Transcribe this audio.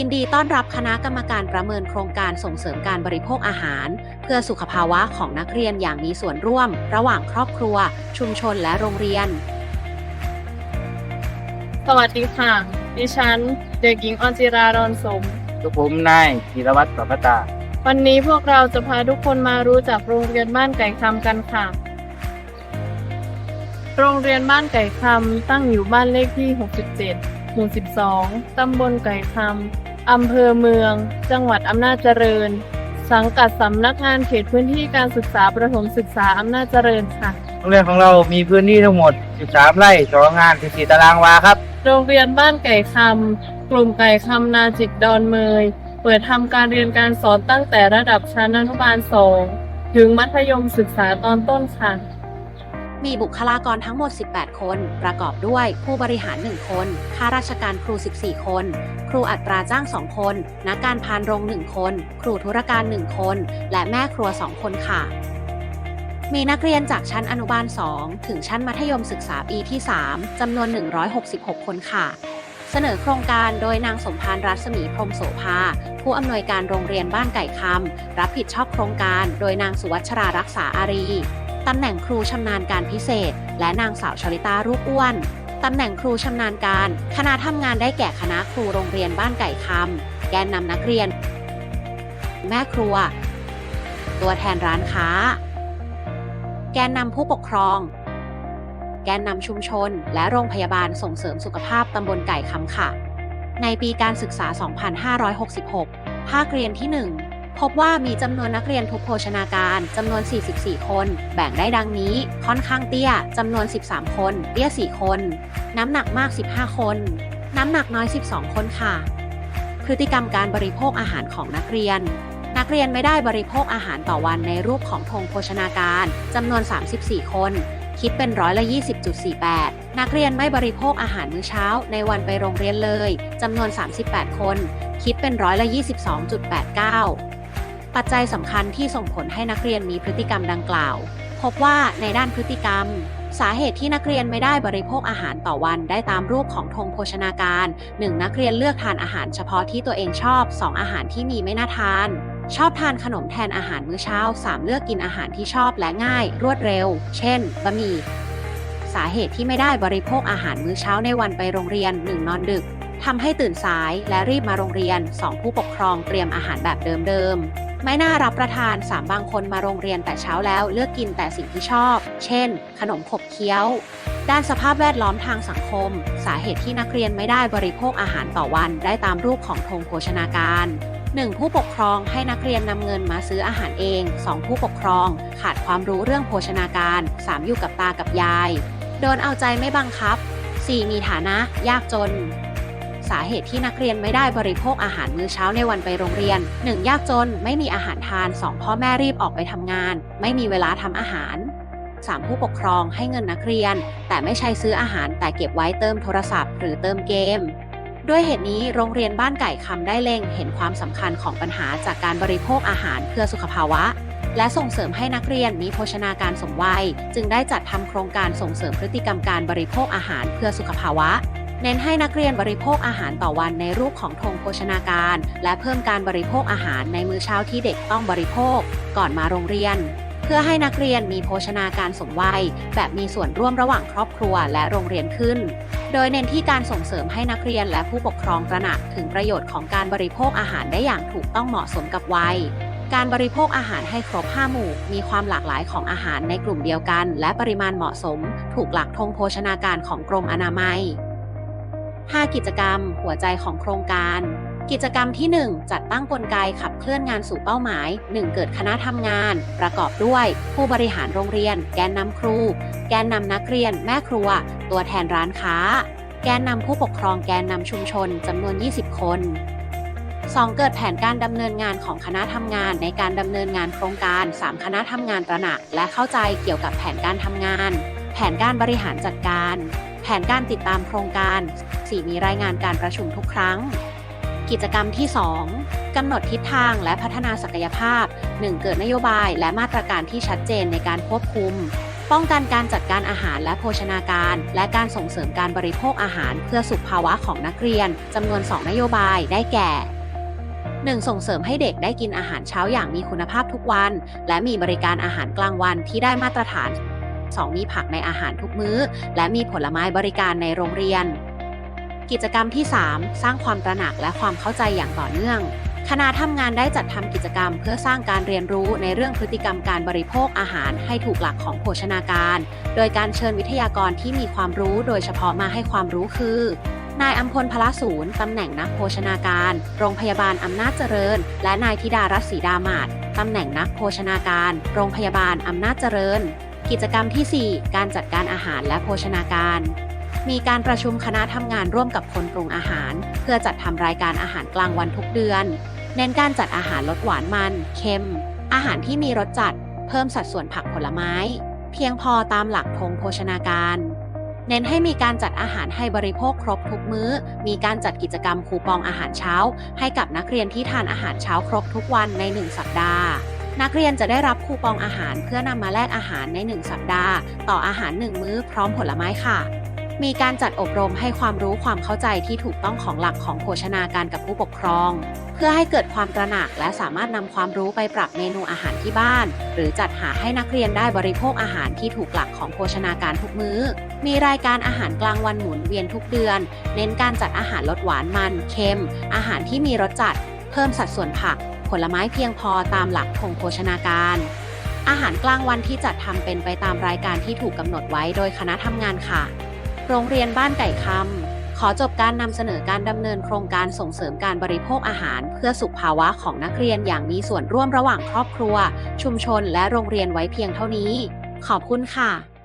ยินดีต้อนรับคณะกรรมการประเมินโครงการส่งเสริมการบริโภคอาหาร เพื่อสุขภาวะของนักเรียนอย่างมีส่วนร่วม ระหว่างครอบครัว ชุมชนและโรงเรียน สวัสดีค่ะ ดิฉัน เด็กหญิงออนจิรารอนสม กับผมนายธีรวัตรประพตา วันนี้พวกเราจะพาทุกคนมารู้จักโรงเรียนบ้านไก่คำกันค่ะ โรงเรียนบ้านไก่คำตั้งอยู่บ้านเลขที่ 67หมู่12 ตำบลไก่คำ อำเภอเมือง จังหวัดอำนาจเจริญ สังกัดสำนักงานเขตพื้นที่การศึกษาประถมศึกษาอำนาจเจริญค่ะ โรงเรียนของเรามีพื้นที่ทั้งหมด 13 ไร่2งาน 14 ตารางวาครับ โรงเรียนบ้านไก่คำกลุ่มไก่คำนาจิกดอนเมย เปิดทำการเรียนการสอนตั้งแต่ระดับชั้นอนุบาล 2 ถึงมัธยมศึกษาตอนต้นค่ะ มีบุคลากรทั้งหมด 18 คน ประกอบด้วยผู้บริหาร 1 คน ข้าราชการครู 14 คน ครูอัตราจ้าง 2 คน นักการพานโรง 1 คน ครูธุรการ 1 คน และแม่ครัว 2 คนค่ะ มีนักเรียนจากชั้นอนุบาล 2 ถึงชั้นมัธยมศึกษาปีที่ 3 จำนวน 166 คนค่ะเสนอโครงการโดยนางสมพานรัศมีพรมโสภา ผู้อำนวยการโรงเรียนบ้านไก่คำรับผิดชอบโครงการโดยนางสุวัชรารักษาอารี ตำแหน่งครูชำนาญการพิเศษ และนางสาวชลิตารูปอ้วน ตำแหน่งครูชำนาญการ คณะทำงานได้แก่คณะครูโรงเรียนบ้านไก่คำแกนนำนักเรียน แม่ครัว ตัวแทนร้านค้า แกนนำผู้ปกครอง แกนนำชุมชน และโรงพยาบาลส่งเสริมสุขภาพตำบลไก่คำค่ะ ในปีการศึกษา 2566 ภาคเรียนที่ 1 พบว่ามีจำนวนนักเรียนทุกโภชนาการจำนวน 44 คน แบ่งได้ดังนี้ ค่อนข้างเตี้ยจำนวน 13 คน เตี้ย 4 คน น้ำหนักมาก 15 คน น้ำหนักน้อย 12 คนค่ะ พฤติกรรมการบริโภคอาหารของนักเรียน นักเรียนไม่ได้บริโภคอาหารต่อวันในรูปของธงโภชนาการจำนวน 34 คนคิดเป็นร้อยละ20.48 นักเรียนไม่บริโภคอาหารมื้อเช้าในวันไปโรงเรียนเลย จำนวน 38 คน คิดเป็นร้อยละ22.89 ปัจจัยสำคัญที่ส่งผลให้นักเรียนมีพฤติกรรมดังกล่าว พบว่าในด้านพฤติกรรม สาเหตุที่นักเรียนไม่ได้บริโภคอาหารต่อวันได้ตามรูปของธงโภชนาการ 1. นักเรียนเลือกทานอาหารเฉพาะที่ตัวเองชอบ 2. อาหารที่มีไม่น่าทาน ชอบทานขนมแทนอาหารมื้อเช้า 3. เลือกกินอาหารที่ชอบและง่าย รวดเร็ว เช่นบะหมี่ สาเหตุที่ไม่ได้บริโภคอาหารมื้อเช้าในวันไปโรงเรียน 1. นอนดึกทำให้ตื่นสายและรีบมาโรงเรียน 2. ผู้ปกครองเตรียมอาหารแบบเดิมๆ ไม่น่ารับประทาน 3. บางคนมาโรงเรียนแต่เช้าแล้วเลือกกินแต่สิ่งที่ชอบ เช่น ขนมขบเคี้ยว ด้านสภาพแวดล้อมทางสังคม สาเหตุที่นักเรียนไม่ได้บริโภคอาหารต่อวัน ได้ตามรูปของธงโภชนาการ 1. ผู้ปกครองให้นักเรียนนำเงินมาซื้ออาหารเอง 2. ผู้ปกครอง ขาดความรู้เรื่องโภชนาการ 3. อยู่กับตากับยาย โดนเอาใจไม่บังคับ 4. มีฐานะ ยากจน สาเหตุที่นักเรียนไม่ได้บริโภคอาหารมื้อเช้าในวันไปโรงเรียน 1. ยากจน ไม่มีอาหารทาน 2. พ่อแม่รีบออกไปทำงาน ไม่มีเวลาทำอาหาร 3. ผู้ปกครองให้เงินนักเรียน แต่ไม่ใช้ซื้ออาหารแต่เก็บไว้เติมโทรศัพท์ หรือเติมเกมด้วยเหตุนี้โรงเรียนบ้านไก่คำได้เล็งเห็นความสำคัญของปัญหาจากการบริโภคอาหารเพื่อสุขภาวะ และส่งเสริมให้นักเรียนมีโภชนาการสมวัย จึงได้จัดทำโครงการส่งเสริมพฤติกรรมการบริโภคอาหารเพื่อสุขภาวะ เน้นให้นักเรียนบริโภคอาหารต่อวันในรูปของธงโภชนาการ และเพิ่มการบริโภคอาหารในมื้อเช้าที่เด็กต้องบริโภค ก่อนมาโรงเรียน เพื่อให้นักเรียนมีโภชนาการสมวัย แบบมีส่วนร่วมระหว่างครอบครัวและโรงเรียนขึ้น โดยเน้นที่การส่งเสริมให้นักเรียนและผู้ปกครองตระหนักถึงประโยชน์ของการบริโภคอาหารได้อย่างถูกต้องเหมาะสมกับวัยการบริโภคอาหารให้ครบ 5 หมู่ มีความหลากหลายของอาหารในกลุ่มเดียวกัน และปริมาณเหมาะสม ถูกหลักธงโภชนาการของกรมอนามัย 5 กิจกรรม หัวใจของโครงการ กิจกรรมที่ 1 จัดตั้งกลไกขับเคลื่อนงานสู่เป้าหมาย 1. เกิดคณะทำงาน ประกอบด้วย ผู้บริหารโรงเรียน แกนนำครู แกนนำนักเรียน แม่ครัว ตัวแทนร้านค้า แกนนำผู้ปกครองแกนนำชุมชนจำนวน 20 คน 2. เกิดแผนการดำเนินงานของคณะทำงานในการดำเนินงานโครงการ 3. คณะทำงานตระหนักและเข้าใจเกี่ยวกับแผนการทำงาน แผนการบริหารจัดการ แผนการติดตามโครงการ 4. มีรายงานการประชุมทุกครั้ง กิจกรรมที่ 2 กำหนดทิศทางและพัฒนาศักยภาพ 1. เกิดนโยบายและมาตรการที่ชัดเจนในการควบคุม ป้องกันการจัดการอาหารและโภชนาการ และการส่งเสริมการบริโภคอาหารเพื่อสุขภาวะของนักเรียนจำนวน 2 นโยบายได้แก่ 1. ส่งเสริมให้เด็กได้กินอาหารเช้าอย่างมีคุณภาพทุกวัน และมีบริการอาหารกลางวันที่ได้มาตรฐาน 2. มีผักในอาหารทุกมื้อ และมีผลไม้บริการในโรงเรียน กิจกรรมที่ 3 สร้างความตระหนักและความเข้าใจอย่างต่อเนื่องคณะทำงานได้จัดทำกิจกรรม เพื่อสร้างการเรียนรู้ในเรื่องพฤติกรรมการบริโภคอาหารให้ถูกหลักของโภชนาการ โดยการเชิญวิทยากรที่มีความรู้โดยเฉพาะมาให้ความรู้คือ นายอัมพลพละศูนย์ตำแหน่งนักโภชนาการ โรงพยาบาลอำนาจเจริญ และนายธิดารัศสีดามาศตำแหน่งนักโภชนาการ โรงพยาบาลอำนาจเจริญ กิจกรรมทีสี่ 4 การจัดการอาหารและโภชนาการ มีการประชุมคณะทำงานร่วมกับคนปรุงอาหาร เพื่อจัดทำรายการอาหารกลางวันทุกเดือน เน้นการจัดอาหารลดหวานมันเค็ม อาหารที่มีรสจัด เพิ่มสัดส่วนผักผลไม้ เพียงพอตามหลักธงโภชนาการ เน้นให้มีการจัดอาหารให้บริโภคครบทุกมื้อ มีการจัดกิจกรรมคูปองอาหารเช้า ให้กับนักเรียนที่ทานอาหารเช้าครบทุกวันใน 1 สัปดาห์ นักเรียนจะได้รับคูปองอาหารเพื่อนำมาแลกอาหารใน 1 สัปดาห์ ต่ออาหาร 1 มื้อพร้อมผลไม้ค่ะ มีการจัดอบรมให้ความรู้ความเข้าใจที่ถูกต้องของหลักของโภชนาการกับผู้ปกครอง เพื่อให้เกิดความตระหนักและสามารถนำความรู้ไปปรับเมนูอาหารที่บ้าน หรือจัดหาให้นักเรียนได้บริโภคอาหารที่ถูกหลักของโภชนาการทุกมื้อ มีรายการอาหารกลางวันหมุนเวียนทุกเดือน เน้นการจัดอาหารลดหวานมัน เค็ม อาหารที่มีรสจัด เพิ่มสัดส่วนผัก ผลไม้เพียงพอตามหลักของโภชนาการ อาหารกลางวันที่จัดทำเป็นไปตามรายการที่ถูกกำหนดไว้โดยคณะทำงานค่ะ โรงเรียนบ้านไก่คำขอจบการนำเสนอการดำเนินโครงการส่งเสริมการบริโภคอาหาร เพื่อสุขภาวะของนักเรียนอย่างมีส่วนร่วมระหว่างครอบครัว ชุมชนและโรงเรียนไว้เพียงเท่านี้ ขอบคุณค่ะ